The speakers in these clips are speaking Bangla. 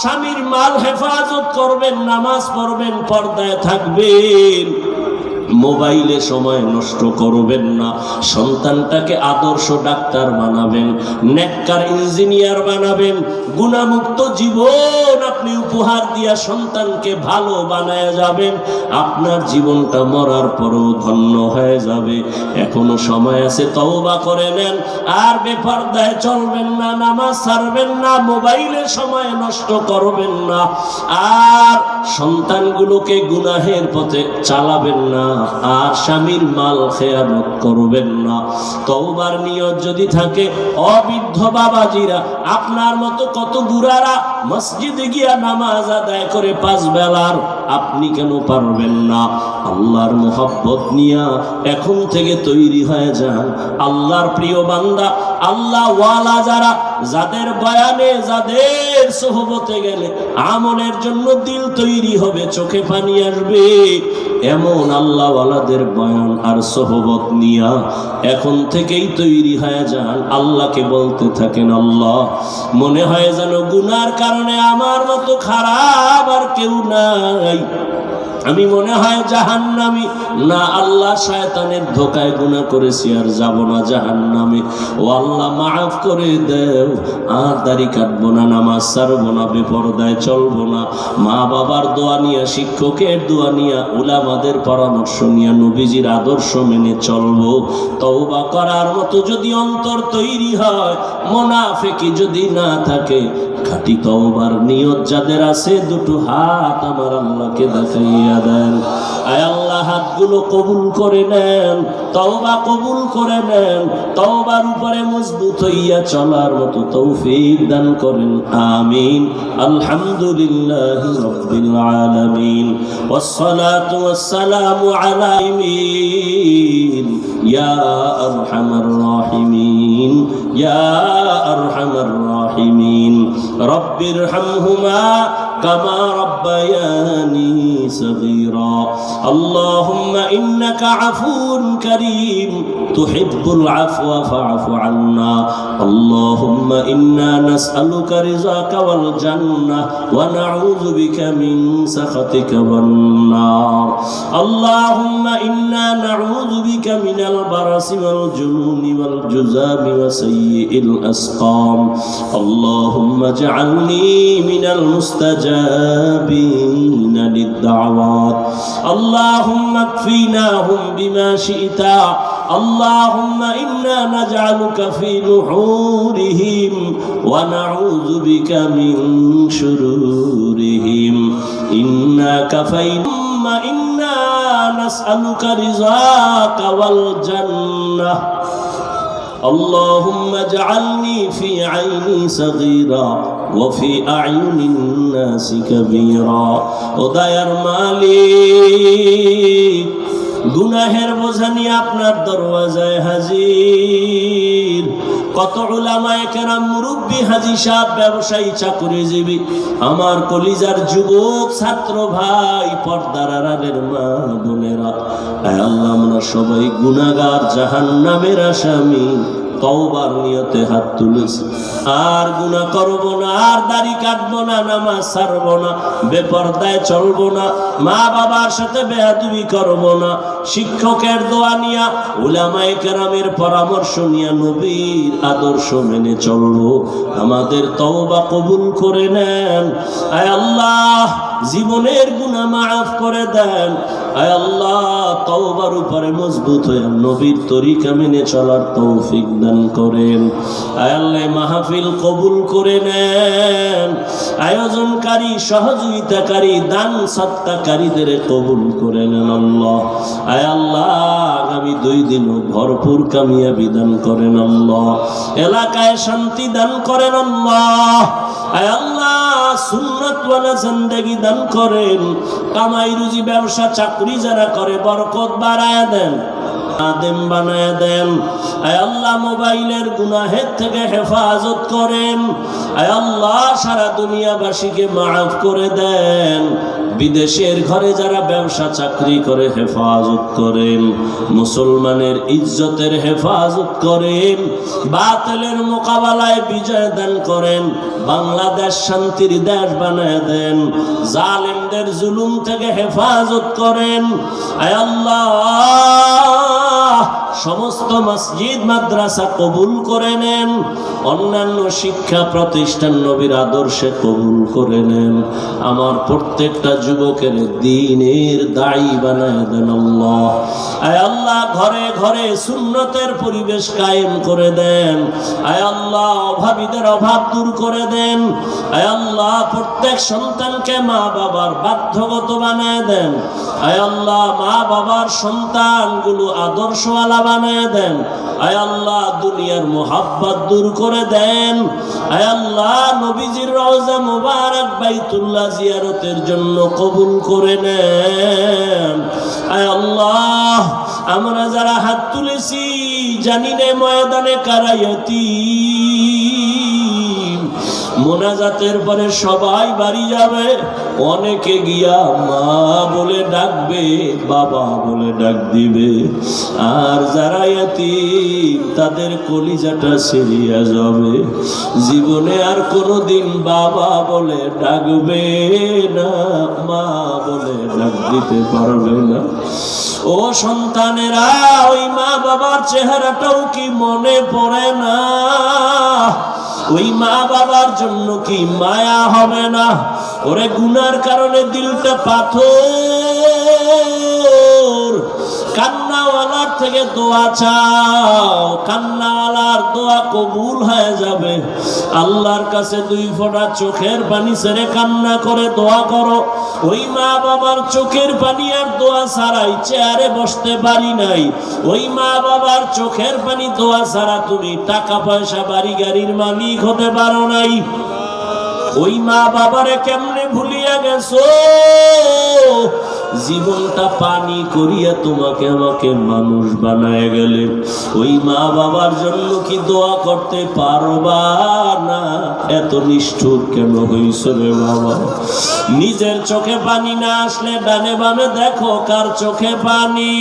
স্বামীর মাল হেফাজত করবেন, নামাজ পড়বেন, পর্দায় থাকবেন। মোবাইলে সময় নষ্ট করবেন না। সন্তানটাকে আদর্শ ডাক্তার বানাবেন, নেককার ইঞ্জিনিয়ার বানাবেন, গুণামুক্ত জীবন আপনি উপহার দিয়া সন্তানকে ভালো বানায় যাবেন, আপনার জীবনটা মরার পরও ধন্য হয়ে যাবে। এখনও সময় আছে, তওবা করে নেন। আর বেপরদায় চলবেন না, নামাজ ছাড়বেন না মোবাইলে সময় নষ্ট করবেন না। আর সন্তানগুলোকে গুনাহের পথে চালাবেন না, আর স্বামীর মাল খেয়ানত করবেন না। তওবার নিয়ত যদি থাকে, অবৃদ্ধ বাবাজিরা, আপনার মতো কত বুড়ারা মসজিদে গিয়া নামাজ আদায় করে পাঁচ বেলার আপনি কেন পারবেন না? আল্লাহর মোহাব্বত নিয়া এখন থেকে তৈরি হয়ে যান। আল্লাহর প্রিয় বান্দা, আল্লাহ ওয়ালা যারা, যাদের বয়ানে, যাদের সোহবতে গেলে আমলের জন্য দিল তৈরি হবে, চোখে পানি আসবে। এমন আল্লাহ ওয়ালাদের বয়ান আর সোহবত নিয়া এখন থেকেই তৈরি হয়ে যান। আল্লাহকে বলতে থাকেন, আল্লাহ, মনে হয় যেন গুনার কারণে আমার মতো খারাপ আর কেউ নাই। বলেন আমি মনে হয় জাহান্নামি। না, আল্লাহ শয়তানের ধোকায় গুনাহ করেছি আর যাব না জাহান্নামে। ও আল্লাহ, মাফ করে দেও। আর দাড়ি কাটবো না, নামাজ ছাড়বো না, বেপরদায় চলবো না। মা বাবার দোয়া নিয়া, শিক্ষকের দোয়া নিয়া, উলামাদের পরামর্শ নিয়া, নবীজির আদর্শ মেনে চলবো। তওবা করার মতো যদি অন্তর তৈরি হয়, মোনাফেকি যদি না থাকে, খাটি তওবার নিয়ত যাদের আছে, দুটো হাত আমার আল্লাহকে দেখাইয়া দেন আয় আল্লাহ হাতগুলো কবুল করে নেন তওবা কবুল করে নেন তওবার উপরে মজবুত হইয়া চলার মতো তৌফিক দান করেন আমিন আলহামদুলিল্লাহ রাব্বিল আলামিন والصلاة والسلام على يمين يا أرحم الراحمين يا أرحم الراحمين رب ارحمهما كما ربياني صغيرا. اللهم إنك عفو كريم. تحب العفو فاعف عنا. اللهم إنا نسألك رزاك والجنة ونعوذ بك من سخطك والنار. اللهم إنا نعوذ بك من البرص والجنون والجزام وسيء الأسقام. اللهم اجعلني من المستجابين للدعوات اللهم اكفيناهم بما شئت اللهم إنا نجعلك في نحورهم ونعوذ بك من شرورهم إنا كفيناهم إنا نسألك رزاك والجنة اللهم اجعلني في عيني صغيرا وفي أعين الناس كبيرا وداير মালিক গুনাহের বোঝা নিয়ে আপনার দরওয়াজায় হাজির কত উলামায়ে কেরাম মুরব্বী হাজি সাহেব ব্যবসায়ী চাকরিজীবী আমার কলিজার যুবক ছাত্র ভাই পর্দার আড়ালের মা বোনেরা আয় আল্লাহ আমরা সবাই গুনাহগার জাহান্নামের আসামি তওবার নিয়তে হাত তুলেছি। আর গুনাহ করব না, আর দাড়ি না, নামাজ ছাড়বো না, বেপরদায় চলবো না মা বাবার সাথে করব না, শিক্ষকের দোয়া নিয়া, উলামায়ে কেরামের পরামর্শ নিয়া নবীর আদর্শ মেনে চলবো। আমাদের তওবা কবুল করে নেন। আয় আল্লাহ, জীবনের গুনাহ মাফ করে দেন। আয় আল্লাহ, তওবার উপরে মজবুত হয়ে নবীর তরিকা মেনে চলার তৌফিক দান। করেন। আয় আল্লাহ মাহফিল কবুল করে নেন। আয়োজনকারী, সহযোগিতাকারী, দান সত্তাকারীদের কবুল করে নেন আল্লাহ। আয় আল্লাহ, আগামী দুই দিন ভরপুর কামিয়াবি দান করেন আল্লাহ। এলাকায় শান্তি দান করেন আল্লাহ। আয় আল্লাহ, সুন্নাতওয়ালা জিন্দেগি দান করেন। কামাই রুজি ব্যবসা, চাকরি যারা করে, বরকত বাড়ায় দেন। আদেম বানায় দেন। আয় আল্লাহ মোবাইলের গুনাহের থেকে হেফাজত করেন। আয় আল্লাহ সারা দুনিয়াবাসীকে মাফ করে দেন। বিদেশের ঘরে যারা ব্যবসা, চাকরি করে হেফাজত করেন। মুসলমানের ইজ্জতের হেফাজত করেন। বাতিলের মোকাবেলায় বিজয় দান করেন। বাংলাদেশ শান্তির দেশ বানায় দেন। জালেমদের জুলুম থেকে হেফাজত করেন। আয় আল্লাহ! সমস্ত মসজিদ, মাদ্রাসা কবুল করে নেন। অন্যান্য শিক্ষা প্রতিষ্ঠান নবীর আদর্শে কবুল করে নেন। আমার প্রত্যেকটা যুবকের দিনের দায়ী বানায় দেন আয় আল্লাহ, ঘরে ঘরে সুন্নতের পরিবেশ কায়েম করে দেন। আয় আল্লাহ, অভাবীদের অভাব দূর করে দেন। আয় আল্লাহ, প্রত্যেক সন্তানকে মা বাবার বাধ্যগত বানায় দেন। আয় আল্লাহ, মা বাবার সন্তানগুলো আদর্শওয়ালা বানায় দেন। আয় আল্লাহ, দুনিয়ার মোহাব্বত দূর করে দেন। আয় আল্লাহ, নবীজির রওজা মুবারক বাইতুল্লাহ জিয়ারতের জন্য কবুল করে নেন। আয় আল্লাহ, আমরা যারা হাত তুলেছি জানি নে ময়দানে কারাইতি মোনাজাতের পরে সবাই বাড়ি যাবে। অনেকে গিয়া মা বলে ডাকবে, বাবা বলে ডাক দিবে। আর যারা এতিম, তাদের কলিজাটা সেরিয়া যাবে। জীবনে আর কোনোদিন বাবা বলে ডাকবে না, মা বলে ডাক দিতে পারবে না। ও সন্তানেরা, ওই মা বাবার চেহারাটাও কি মনে পড়ে না? ওই মা বাবার জন্য কি মায়া হবে না? ওরে গুনার কারণে দিলটা পাথর। কান্নাওয়ালার থেকে দোয়া চাও। কান্নাওয়ালার দোয়া কবুল হয়ে যাবে। আল্লাহর কাছে দুই ফোঁটা চোখের পানি ছেড়ে কান্না করে দোয়া করো। ওই মা বাবার চোখের পানি আর দোয়া ছাড়াই চেয়ারে বসতে পারি নাই। ওই মা বাবার চোখের পানি দোয়া ছাড়া তুমি টাকা পয়সা বাড়ি গাড়ির মালিক হতে পারো নাই। ওই মা বাবারে কেমনে ভুলিয়া গেছো? জীবনটা পানি করিয়া তোমাকে আমাকে মানুষ বানায় গেলে। ওই মা বাবার জন্য কি দোয়া করতে পারবা না? এত নিষ্ঠুর কেন হইছ রে বাবা? নিজের চোখে পানি না আসলে ডানে বামে দেখো কার চোখে পানি।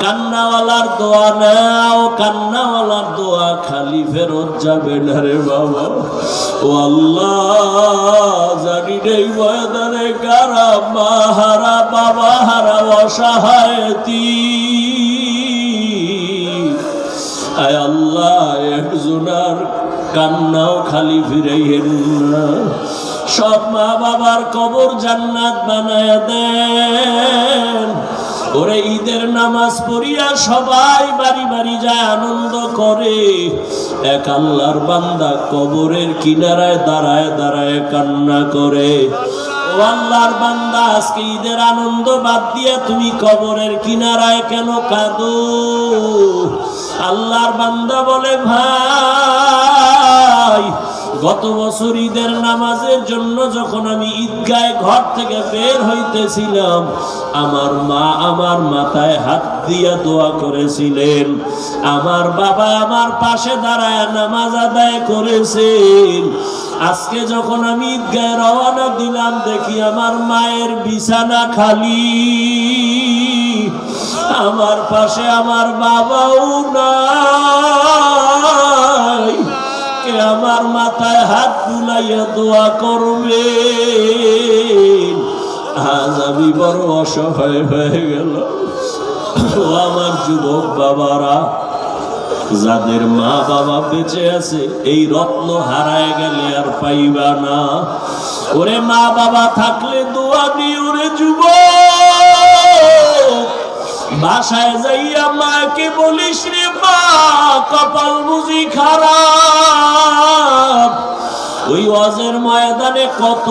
কান্নাওয়ালার দোয়া নাও, কান্নাওয়ালার দোয়া খালি ফেরত যাবে না রে বাবা। ও আল্লাহ জানি নেই ময়দানে কারা মা হারা বাবা হারা অসহায়তি। আয় আল্লাহ, একজনার কান্নাও খালি ফিরাইয়েন না। সব মা বাবার কবর জান্নাত বানায় দেন। ওরে ঈদের নামাজ পড়িয়া সবাই বাড়ি বাড়ি যায় আনন্দ করে। এক আল্লাহর বান্দা কবরের কিনারায় দাঁড়ায় দাঁড়ায় কান্না করে। আল্লাহর বান্দা, আজকে ঈদের আনন্দ বাদ দিয়া তুমি কবরের কিনারায় কেন কাঁদো? আল্লাহর বান্দা বলে, ভাই গত বছর ঈদের নামাজের জন্য যখন আমি ঈদগায় ঘর থেকে বের হইতেছিলাম, আমার মা আমার মাথায় হাত দিয়া দোয়া করেছিলেন। আমার বাবা আমার পাশে দাঁড়ায় নামাজ আদায় করেছেন। আজকে যখন আমি ঈদগায় রওনা দিলাম, দেখি আমার মায়ের বিছানা খালি। আমার পাশে আমার বাবাও কে আমার মাথায় হাত বুলাইয়া দোয়া করবে আজ আমি বড় অসহায় হয়ে গেল। আমার যুবক বাবারা, যাদের মা বাবা বেঁচে আছে, এই রত্ন হারায় গেলে আর পাইবা না। ওরে মা বাবা থাকলে দোয়া দিও রে যুবক। বাসায় যাইয়া মাকে বলিস রে মা, কপাল বুঝি খারাপ। ওই অজের ময়দানে কত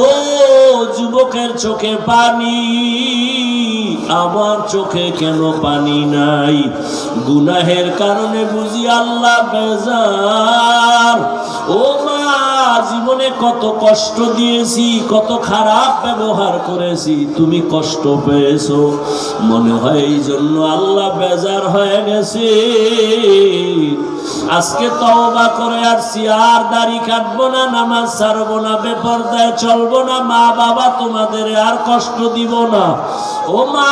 যুবকের চোখে পানি, আমার চোখে কেন পানি নাই? গুনাহের কারণে বুঝি আল্লাহ বেজার। ও মা জীবনে কত কষ্ট দিয়েছি, কত খারাপ ব্যবহার করেছি, তুমি কষ্ট পেয়েছ। মনে হয় এই জন্য আল্লাহ বেজার হয়ে গেছে। আজকে তওবা করে আসছি, আর দাড়ি কাটবো না, নামাজ ছাড়বো না, বেপরদায় চলবো না মা বাবা তোমাদের আর কষ্ট দিব না। ও মা!